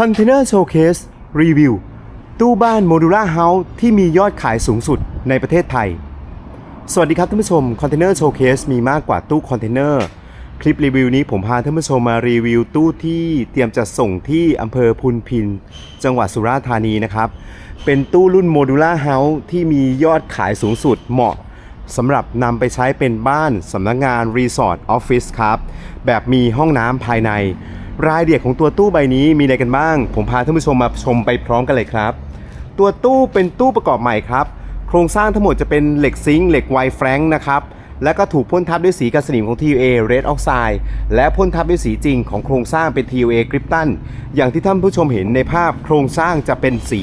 Container Showcase รีวิวตู้บ้านโมดูล่าเฮาส์ที่มียอดขายสูงสุดในประเทศไทย สวัสดีครับท่านผู้ชม Container Showcase มีมากกว่าตู้คอนเทนเนอร์คลิปรีวิวนี้ผมพาท่านผู้ชมมารีวิวตู้ที่เตรียมจะส่งที่อำเภอพุนพิน จังหวัดสุราษฎร์ธานีนะครับ เป็นตู้รุ่นโมดูล่าเฮาส์ที่มียอดขายสูงสุดเหมาะสำหรับนำไปใช้เป็นบ้านสำนักงานรีสอร์ทออฟฟิศครับ แบบมีห้องน้ำภายใน รายละเอียดของตัวตู้ใบนี้มีอะไรกันบ้าง ผมพาท่านผู้ชมมาชมไปพร้อมกันเลยครับ ตัวตู้เป็นตู้ประกอบใหม่ครับ โครงสร้างทั้งหมดจะเป็นเหล็กซิงค์เหล็กไวแฟรงค์นะครับ และก็ถูกพ่นทับด้วยสีกันสนิมของ TUA Red Oxide และพ่นทับด้วยสีจริงของโครงสร้างเป็น TUA Krypton อย่างที่ท่านผู้ชมเห็นในภาพโครงสร้างจะเป็นสี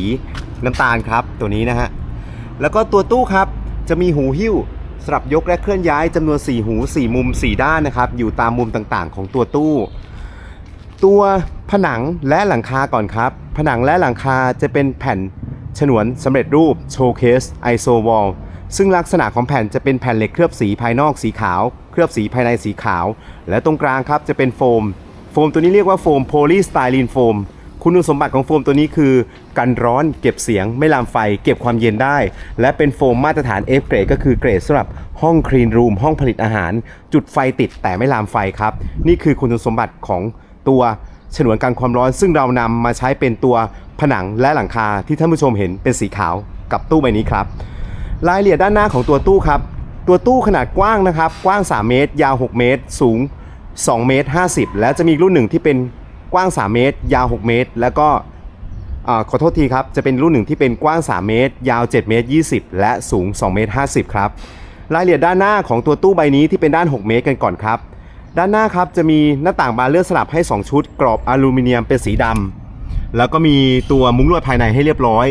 น้ำตาลครับ ตัวนี้นะฮะ แล้วก็ตัวตู้ครับจะมีหูหิ้วสำหรับยกและเคลื่อนย้ายจำนวน 4 หู 4 มุม 4 ด้านนะครับ อยู่ตามมุมต่างๆ ของตัวตู้ ตัวผนังและหลังคาก่อนครับ ผนังและหลังคาจะเป็นแผ่นฉนวนสำเร็จรูปโชว์เคสไอโซวอลซึ่งลักษณะของแผ่นจะเป็นแผ่นเหล็กเคลือบสีภายนอกสีขาว เคลือบสีภายในสีขาว และตรงกลางครับจะเป็นโฟม โฟมตัวนี้เรียกว่าโฟมโพลีสไตรีนโฟมคุณสมบัติของโฟมตัวนี้คือ กันร้อนเก็บเสียงไม่ลามไฟ เก็บความเย็นได้ และเป็นโฟมมาตรฐาน F เกรดก็คือเกรดสำหรับห้องคลีนรูมห้องผลิตอาหาร จุดไฟติดแต่ไม่ลามไฟครับ นี่คือคุณสมบัติของ ตัวฉนวนกันความร้อน ซึ่งเรานำมาใช้เป็นตัวผนังและหลังคาที่ท่านผู้ชมเห็นเป็นสีขาวกับตู้ใบนี้ครับรายละเอียดด้านหน้าของตัวตู้ครับ ตัวตู้ขนาดกว้างนะครับ กว้าง 3 เมตร ยาว 6 เมตร สูง 2 เมตร 50 และจะมีรุ่นหนึ่งที่เป็นกว้าง 3 เมตร ยาว 6 เมตร แล้วก็ขอโทษทีครับ จะเป็นรุ่นหนึ่งที่เป็นกว้าง 3 เมตร ยาว 7 เมตร 20 และสูง 2 เมตร 50 ครับ รายละเอียดด้านหน้าของตัวตู้ใบนี้ที่เป็นด้าน 6 เมตรกันก่อนครับ ด้านหน้าครับจะมีหน้าต่างบานเลื่อนสลับให้ 2 ชุด กรอบอลูมิเนียมเป็นสีดำแล้วก็มีตัวมุ้งลวดภายในให้เรียบร้อย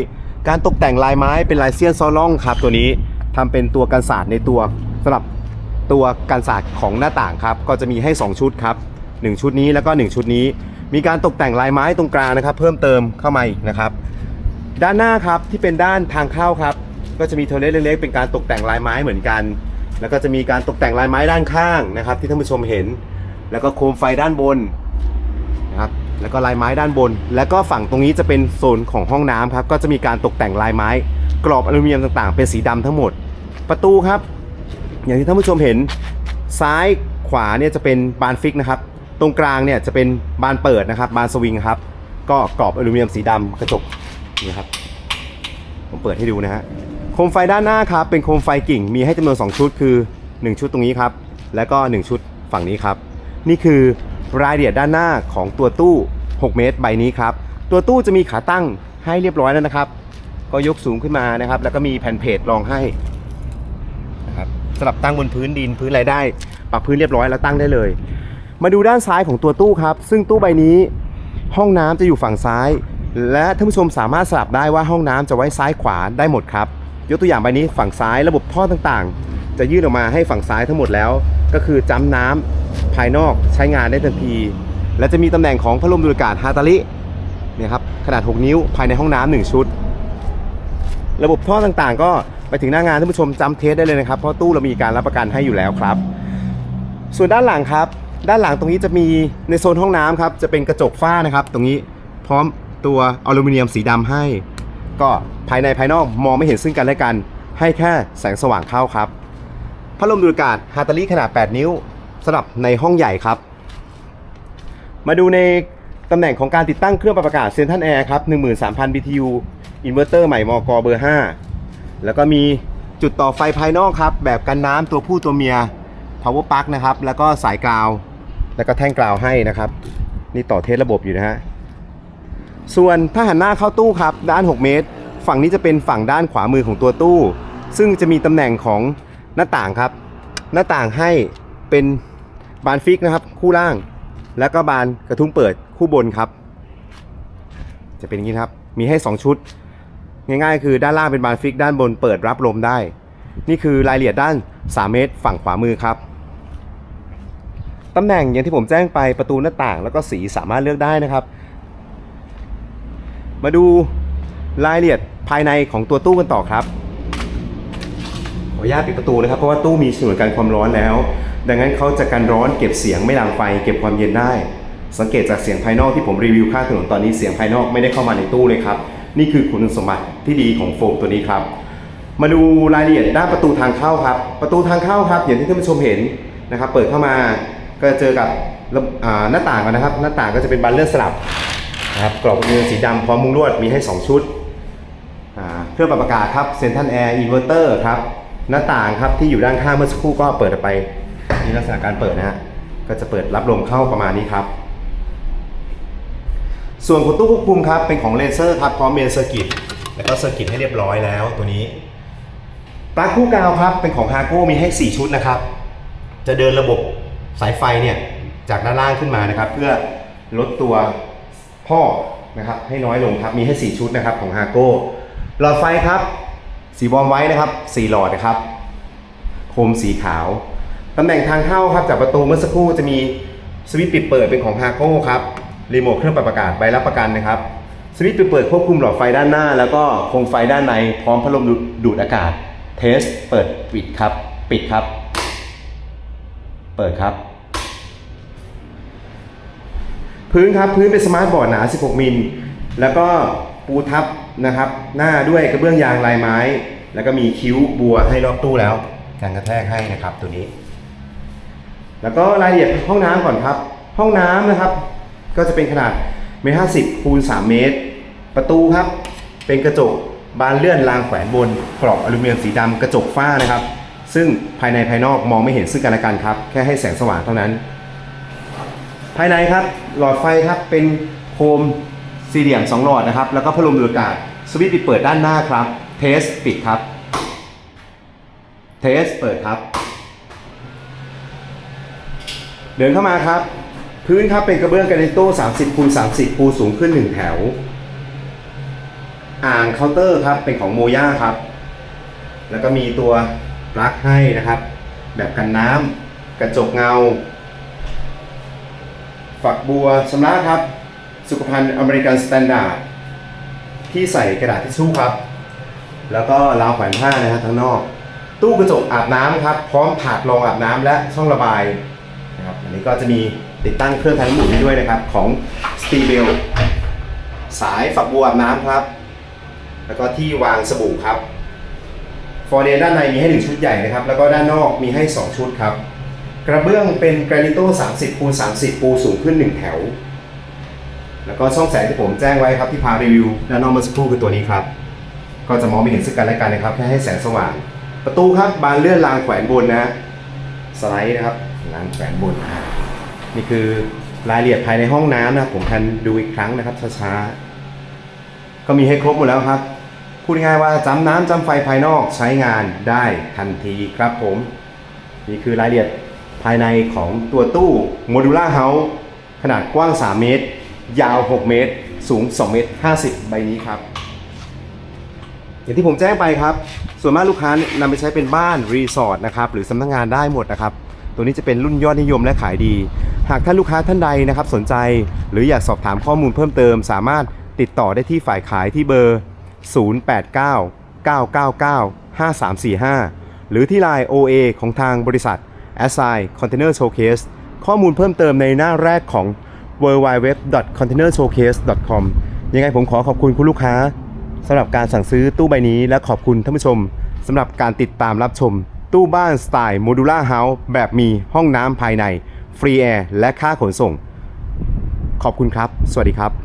การตกแต่งลายไม้เป็นลายเซียนซ้อล่องครับ ตัวนี้ทำเป็นตัวกันศาสตร์ในตัวสำหรับตัวกันศาสตร์ของหน้าต่างครับ ก็จะมีให้ 2 ชุดครับ 1 ชุดนี้แล้วก็ 1 ชุดนี้ มีการตกแต่งลายไม้ตรงกลางนะครับ เพิ่มเติมเข้ามาอีกนะครับ ด้านหน้าครับที่เป็นด้านทางเข้าครับ ก็จะมีโทเลตเล็กๆเป็นการตกแต่งลายไม้เหมือนกัน แล้วก็จะมีการตกแต่งลายไม้ด้านข้างนะครับ ที่ท่านผู้ชมเห็น แล้วก็โคมไฟด้านบนนะครับแล้วก็ลายไม้ด้านบน แล้วก็ฝั่งตรงนี้จะเป็นโซนของห้องน้ำครับก็จะมีการตกแต่งลายไม้ กรอบอลูมิเนียมต่างๆ เป็นสีดำทั้งหมด ประตูครับ อย่างที่ท่านผู้ชมเห็นซ้ายขวาเนี่ยจะเป็นบานฟิกนะครับ ตรงกลางเนี่ยจะเป็นบานเปิดนะครับ บานสวิงครับ ก็กรอบอลูมิเนียมสีดำกระจกนี่ครับผมเปิดให้ดูนะฮะ โคมไฟด้านหน้าครับเป็นโคมไฟกิ่งมีให้จำนวน 2 ชุดคือ 1 ชุดตรงนี้ครับ แล้วก็ 1 ชุดฝั่งนี้ครับ นี่คือรายละเอียดด้านหน้าของตัวตู้ 6 เมตรใบนี้ครับ ตัวตู้จะมีขาตั้งให้เรียบร้อยแล้วนะครับ ก็ยกสูงขึ้นมานะครับ แล้วก็มีแผ่นเพจรองให้นะครับสำหรับตั้งบนพื้นดินพื้นอะไรได้ ปรับพื้นเรียบร้อยแล้วตั้งได้เลย มาดูด้านซ้ายของตัวตู้ครับ ซึ่งตู้ใบนี้ ห้องน้ำจะอยู่ฝั่งซ้าย และท่านผู้ชมสามารถสลับได้ว่าห้องน้ำจะไว้ซ้ายขวาได้หมดครับ ยกตัวอย่างใบนี้ฝั่งซ้ายระบบท่อต่างๆ จะยื่นออกมาให้ฝั่งซ้ายทั้งหมดแล้ว ก็คือจ้ำน้ำภายนอกใช้งานได้ทันที และจะมีตำแหน่งของพัดลมดูดอากาศฮาตาลิเนี่ยครับขนาด 6 นิ้วภายในห้องน้ำหนึ่งชุด ระบบท่อต่างๆ ก็ไปถึงหน้างานท่านผู้ชมจำเทสได้เลยนะครับ เพราะตู้เรามีการรับประกันให้อยู่แล้วครับ ส่วนด้านหลังครับ ด้านหลังตรงนี้จะมีในโซนห้องน้ำครับจะเป็นกระจกฝ้านะครับ ตรงนี้พร้อมตัวอลูมิเนียมสีดำให้ ก็ภายในภายนอกมองไม่เห็นซึ่งกันและกัน ให้แค่แสงสว่างเข้าครับ พัดลมดูดอากาศฮาตาลีขนาด 8 นิ้วสำหรับในห้องใหญ่ครับ มาดูในตำแหน่งของการติดตั้งเครื่องปรับอากาศเซนทันแอร์ครับ 13,000 BTU อินเวอร์เตอร์ใหม่มกเบอร์ 5 แล้วก็มีจุดต่อไฟภายนอกครับ แบบกันน้ำตัวผู้ตัวเมีย power plug นะครับ แล้วก็สายกราว แล้วก็แท่งกราวให้นะครับ นี่ต่อเทสระบบอยู่นะฮะ ส่วนถ้าหันหน้าเข้าตู้ครับด้าน 6 เมตร ฝั่งนี้จะเป็นฝั่งด้านขวามือของตัวตู้ ซึ่งจะมีตำแหน่งของหน้าต่างครับ หน้าต่างให้เป็นบานฟิกนะครับ คู่ล่าง แล้วก็บานกระทุ้งเปิดคู่บนครับ จะเป็นอย่างนี้ครับ มีให้ 2 ชุด ง่ายๆ คือด้านล่างเป็นบานฟิก ด้านบนเปิดรับลมได้ นี่คือรายละเอียดด้าน 3 เมตร ฝั่งขวามือครับตำแหน่งอย่างที่ผมแจ้งไปประตูหน้าต่างแล้วก็สีสามารถเลือกได้นะครับ มาดูรายละเอียดภายในของตัวตู้กันต่อครับ ขออนุญาตปิดประตูนะครับ เพราะว่าตู้มีฉนวนกันความร้อนแล้ว ดังนั้นเขาจะกันร้อนเก็บเสียงไม่ดังไฟ เก็บความเย็นได้ สังเกตจากเสียงภายนอกที่ผมรีวิวข้างถนนตอนนี้เสียงภายนอกไม่ได้เข้ามาในตู้เลยครับ นี่คือคุณสมบัติที่ดีของโฟมตัวนี้ครับ มาดูรายละเอียดด้านประตูทางเข้าครับ ประตูทางเข้าครับ อย่างที่ท่านผู้ชมเห็นนะครับ เปิดเข้ามาก็จะเจอกับหน้าต่างนะครับ หน้าต่างก็จะเป็นบานเลื่อนสลับ นะครับกรอบเงินสีดำพร้อมมุ้งลวดมีให้ 2 ชุด เครื่องปรับอากาศครับเซนทันแอร์อินเวอร์เตอร์ครับหน้าต่างครับที่อยู่ด้านข้างเมื่อสักครู่ก็เปิดไปนี่ลักษณะการเปิดนะฮะก็จะเปิดรับลมเข้าประมาณนี้ครับ ส่วนของตู้ควบคุมครับเป็นของเลเซอร์ครับพร้อมเมนเซอร์กิตแล้วก็เซอร์กิตให้เรียบร้อยแล้วตัวนี้ปลั๊กคู่กาวครับเป็นของฮาโก้มีให้ 4 ชุดนะครับ จะเดินระบบสายไฟเนี่ยจากด้านล่างขึ้นมานะครับ เพื่อลดตัว พ่อนะครับให้น้อยลงครับมีให้ 4 ชุดนะครับของฮาโก้หลอดไฟครับ สีวอมไว้นะครับ4หลอดนะครับ โคมสีขาวตำแหน่งทางเข้าครับจากประตูเมื่อสักครู่จะมีสวิตช์ปิดเปิดเป็นของฮาโก้ครับรีโมทเครื่องปรับอากาศใบรับประกันนะครับสวิตช์ปิดเปิดควบคุมหลอดไฟด้านหน้า แล้วก็โคมไฟด้านในพร้อมพัดลมดูดอากาศ เทส เปิดปิดครับ ปิดครับ เปิดครับ พื้นครับพื้นเป็นสมาร์ทบอร์ดหนา 16 มิล แล้วก็ปูทับนะครับ หน้าด้วยกระเบื้องยางลายไม้ แล้วก็มีคิ้วบัวให้รอบตู้แล้วการกระแทกให้นะครับตัวนี้ แล้วก็รายละเอียดห้องน้ำก่อนครับ ห้องน้ำนะครับ ก็จะเป็นขนาดเมตรห้าสิบคูณสามเมตร ประตูครับ เป็นกระจกบานเลื่อนรางแขวนบนกรอบอลูมิเนียมสีดำกระจกฝ้านะครับ ซึ่งภายในภายนอกมองไม่เห็นซึ่งกันและกันครับ แค่ให้แสงสว่างเท่านั้น ภายในครับหลอดไฟครับเป็นโคมสี่เหลี่ยม2หลอดนะครับ แล้วก็พัดลมดูดอากาศสวิตช์ปิดเปิดด้านหน้าครับ เทสปิดครับ เทสเปิดครับ เดินเข้ามาครับ พื้นครับเป็นกระเบื้องกรานิโต้30คูณ30ปูสูงขึ้น 1 แถว อ่างเคาน์เตอร์ครับเป็นของโมย่าครับ แล้วก็มีตัวปลั๊กให้นะครับ แบบกันน้ำกระจกเงา ฝักบัวชำระครับ สุขภัณฑ์อเมริกันสแตนดาร์ดที่ใส่กระดาษทิชชู่ครับ แล้วก็ราวแขวนผ้านะฮะทั้งนอก ตู้กระจกอาบน้ำครับ พร้อมถาดรองอาบน้ำและช่องระบายนะครับอันนี้ก็จะมีติดตั้งเครื่องทำน้ำอุ่นให้ด้วยนะครับ ของ s t e v e l สายฝักบัวอาบน้ำครับ แล้วก็ที่วางสบู่ครับฟอร์เดนด้านในมีให้1ชุดใหญ่นะครับ แล้วก็ด้านนอกมีให้ 2 ชุดครับ กระเบื้องเป็นแกรนิโต้30คูณ30 ปูสูงขึ้น 1 แถว แล้วก็ช่องแสงที่ผมแจ้งไว้ครับที่พารีวิวด้านนอกเมื่อสักครู่คือตัวนี้ครับ ก็จะมองไม่เห็นซึ่งกันและกันนะครับแค่ให้แสงสว่าง ประตูครับบานเลื่อนรางแขวนบนนะสไลด์นะครับรางแขวนบนนะนี่คือรายละเอียดภายในห้องน้ำนะผมทันดูอีกครั้งนะครับช้าๆก็มีให้ครบหมดแล้วครับพูดง่ายๆว่าจำน้ำจำไฟภายนอกใช้งานได้ทันทีครับผม นี่คือรายละเอียด ภายในของตัวตู้โมดูล่าเฮาส์ขนาดกว้าง 3 เมตร ยาว 6 เมตร สูง 2 เมตร 50 ใบนี้ครับ อย่างที่ผมแจ้งไปครับ ส่วนมากลูกค้านำไปใช้เป็นบ้านรีสอร์ทนะครับ หรือสำนักงานได้หมดนะครับ ตัวนี้จะเป็นรุ่นยอดนิยมและขายดี หากท่านลูกค้าท่านใดนะครับ สนใจหรืออยากสอบถามข้อมูลเพิ่มเติม สามารถติดต่อได้ที่ฝ่ายขายที่เบอร์ 089 999 5345 หรือที่ไลน์ OA ของทางบริษัท a s i Container Showcase ข้อมูลเพิ่มเติมในหน้าแรกของ w w w c o n t a i n e r s h o w c a s e c o m ยังไงผมขอขอบคุณคุณลูกค้าสำหรับการสั่งซื้อตู้ใบนี้และขอบคุณท่านผู้ชมสำหรับการติดตามรับชม ตู้บ้านสไตล์โมดูล่าเฮาส์แบบมีห้องน้ำภายใน ฟรีแอร์และค่าขนส่ง ขอบคุณครับ สวัสดีครับ